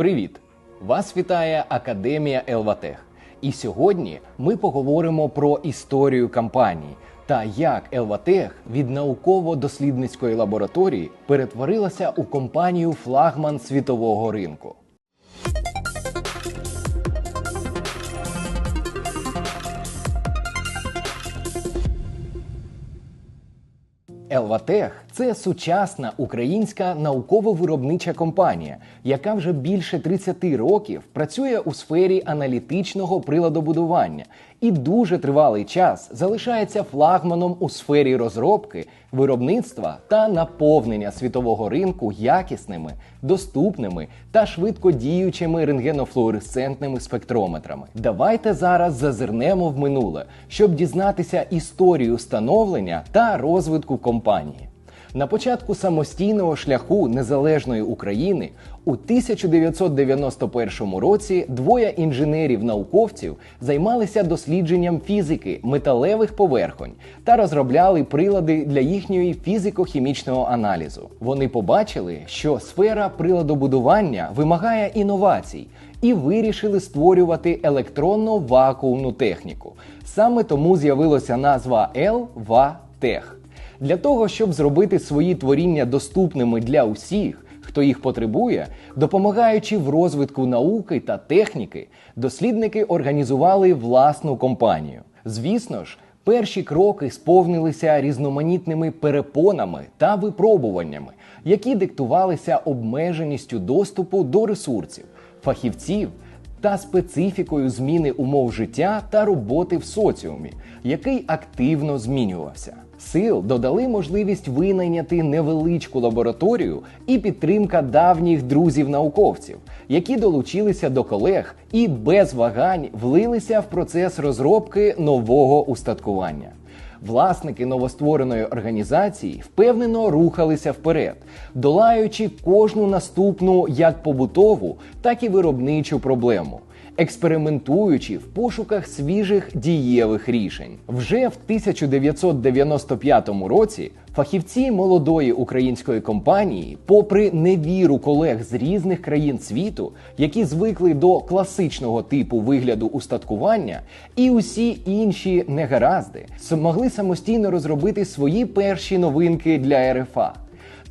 Привіт! Вас вітає Академія Елватех. І сьогодні ми поговоримо про історію компанії та як Елватех від науково-дослідницької лабораторії перетворилася у компанію флагман світового ринку. Елватех це сучасна українська науково-виробнича компанія, яка вже більше 30 років працює у сфері аналітичного приладобудування і дуже тривалий час залишається флагманом у сфері розробки, виробництва та наповнення світового ринку якісними, доступними та швидкодіючими рентгенофлуоресцентними спектрометрами. Давайте зараз зазирнемо в минуле, щоб дізнатися історію становлення та розвитку компанії. На початку самостійного шляху незалежної України у 1991 році двоє інженерів-науковців займалися дослідженням фізики металевих поверхонь та розробляли прилади для їхньої фізико-хімічного аналізу. Вони побачили, що сфера приладобудування вимагає інновацій. І вирішили створювати електронно-вакуумну техніку. Саме тому з'явилася назва ЛВАТЕХ. Для того, щоб зробити свої творіння доступними для усіх, хто їх потребує, допомагаючи в розвитку науки та техніки, дослідники організували власну компанію. Звісно ж, перші кроки сповнилися різноманітними перепонами та випробуваннями, які диктувалися обмеженістю доступу до ресурсів, фахівців та специфікою зміни умов життя та роботи в соціумі, який активно змінювався. Сил додали можливість винайняти невеличку лабораторію і підтримка давніх друзів-науковців, які долучилися до колег і без вагань влилися в процес розробки нового устаткування. Власники новоствореної організації впевнено рухалися вперед, долаючи кожну наступну як побутову, так і виробничу проблему експериментуючи в пошуках свіжих дієвих рішень. Вже в 1995 році фахівці молодої української компанії, попри невіру колег з різних країн світу, які звикли до класичного типу вигляду устаткування, і усі інші негаразди, змогли самостійно розробити свої перші новинки для РФА.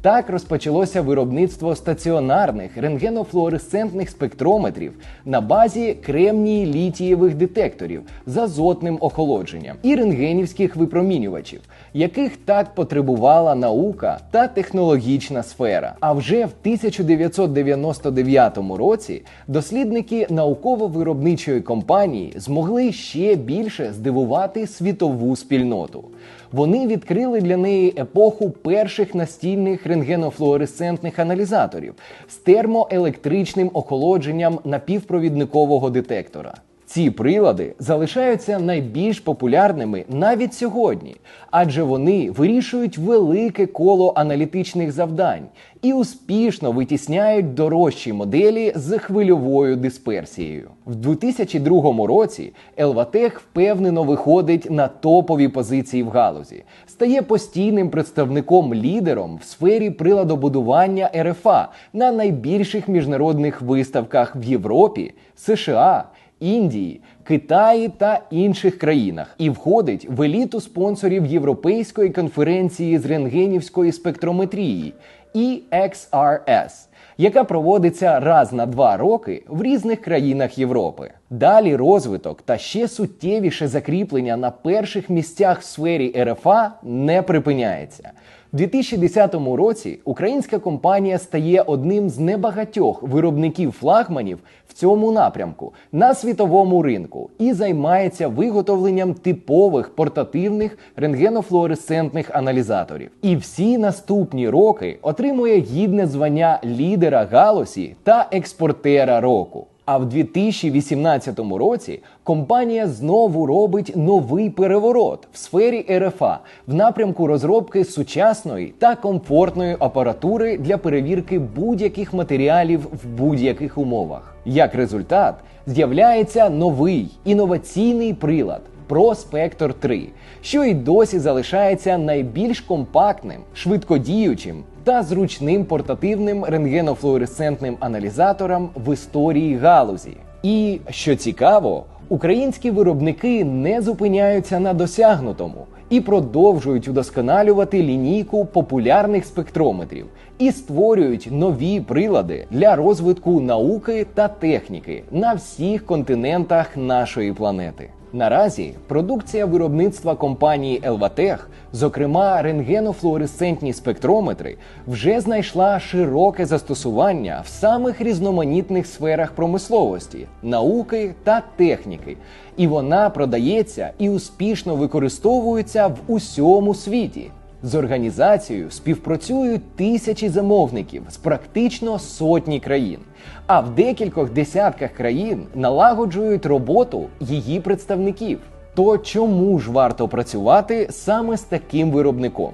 Так розпочалося виробництво стаціонарних рентгенофлуоресцентних спектрометрів на базі кремнії літієвих детекторів з азотним охолодженням і рентгенівських випромінювачів, яких так потребувала наука та технологічна сфера. А вже в 1999 році дослідники науково-виробничої компанії змогли ще більше здивувати світову спільноту. Вони відкрили для неї епоху перших настільних рентгенофлуоресцентних аналізаторів з термоелектричним охолодженням напівпровідникового детектора. Ці прилади залишаються найбільш популярними навіть сьогодні, адже вони вирішують велике коло аналітичних завдань і успішно витісняють дорожчі моделі з хвильовою дисперсією. В 2002 році Елватех впевнено виходить на топові позиції в галузі, стає постійним представником лідером в сфері приладобудування РФА на найбільших міжнародних виставках в Європі, США. Індії, Китаї та інших країнах і входить в еліту спонсорів Європейської конференції з рентгенівської спектрометрії EXRS, яка проводиться раз на два роки в різних країнах Європи. Далі розвиток та ще суттєвіше закріплення на перших місцях в сфері РФА не припиняється. У 2010 році українська компанія стає одним з небагатьох виробників флагманів в цьому напрямку на світовому ринку і займається виготовленням типових портативних рентгенофлуоресцентних аналізаторів. І всі наступні роки отримує гідне звання лідера галузі та експортера року. А в 2018 році компанія знову робить новий переворот в сфері РФА в напрямку розробки сучасної та комфортної апаратури для перевірки будь-яких матеріалів в будь-яких умовах. Як результат, з'являється новий інноваційний прилад. ProSpector 3, що й досі залишається найбільш компактним, швидкодіючим та зручним портативним рентгенофлуоресцентним аналізатором в історії галузі. І що цікаво, українські виробники не зупиняються на досягнутому і продовжують удосконалювати лінійку популярних спектрометрів і створюють нові прилади для розвитку науки та техніки на всіх континентах нашої планети. Наразі продукція виробництва компанії Елватех, зокрема рентгенофлуоресцентні спектрометри, вже знайшла широке застосування в самих різноманітних сферах промисловості, науки та техніки, і вона продається і успішно використовується в усьому світі. З організацією співпрацюють тисячі замовників з практично сотні країн, а в декількох десятках країн налагоджують роботу її представників. То чому ж варто працювати саме з таким виробником?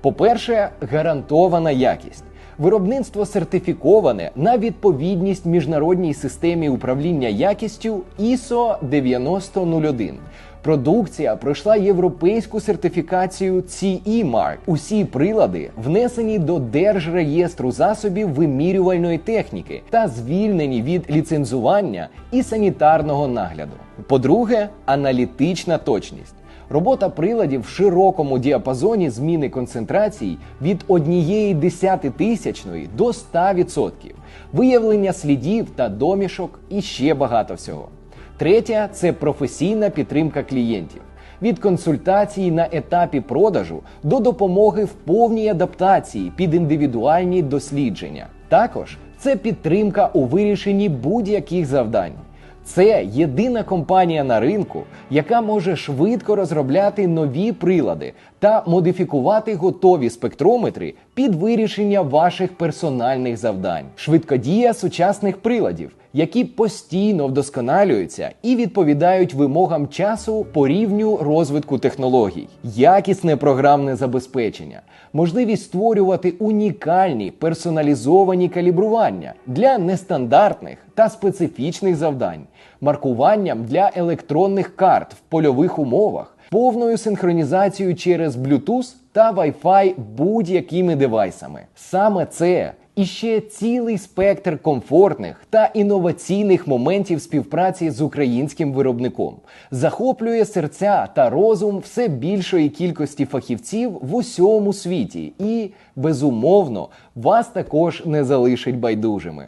По-перше, гарантована якість. Виробництво сертифіковане на відповідність міжнародній системі управління якістю ISO 9001. Продукція пройшла європейську сертифікацію CE Mark. Усі прилади внесені до Держреєстру засобів вимірювальної техніки та звільнені від ліцензування і санітарного нагляду. По-друге, аналітична точність. Робота приладів в широкому діапазоні зміни концентрацій від однієї десятитисячної до 100%, виявлення слідів та домішок і ще багато всього. Третя це професійна підтримка клієнтів. Від консультації на етапі продажу до допомоги в повній адаптації під індивідуальні дослідження. Також це підтримка у вирішенні будь-яких завдань. Це єдина компанія на ринку, яка може швидко розробляти нові прилади та модифікувати готові спектрометри під вирішення ваших персональних завдань. Швидкодія сучасних приладів, які постійно вдосконалюються і відповідають вимогам часу по рівню розвитку технологій, якісне програмне забезпечення, можливість створювати унікальні персоналізовані калібрування для нестандартних та специфічних завдань, маркуванням для електронних карт в польових умовах, повною синхронізацією через Bluetooth та Wi-Fi будь-якими девайсами. Саме це і ще цілий спектр комфортних та інноваційних моментів співпраці з українським виробником захоплює серця та розум все більшої кількості фахівців в усьому світі, і безумовно вас також не залишить байдужими.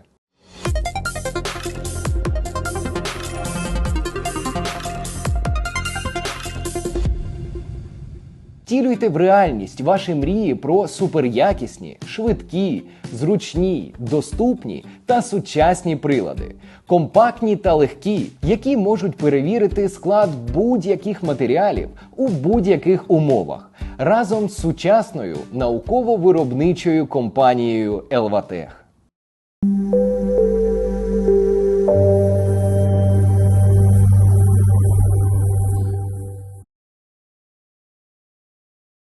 Втілюйте в реальність ваші мрії про суперякісні, швидкі, зручні, доступні та сучасні прилади, компактні та легкі, які можуть перевірити склад будь-яких матеріалів у будь-яких умовах разом з сучасною науково-виробничою компанією Елватех.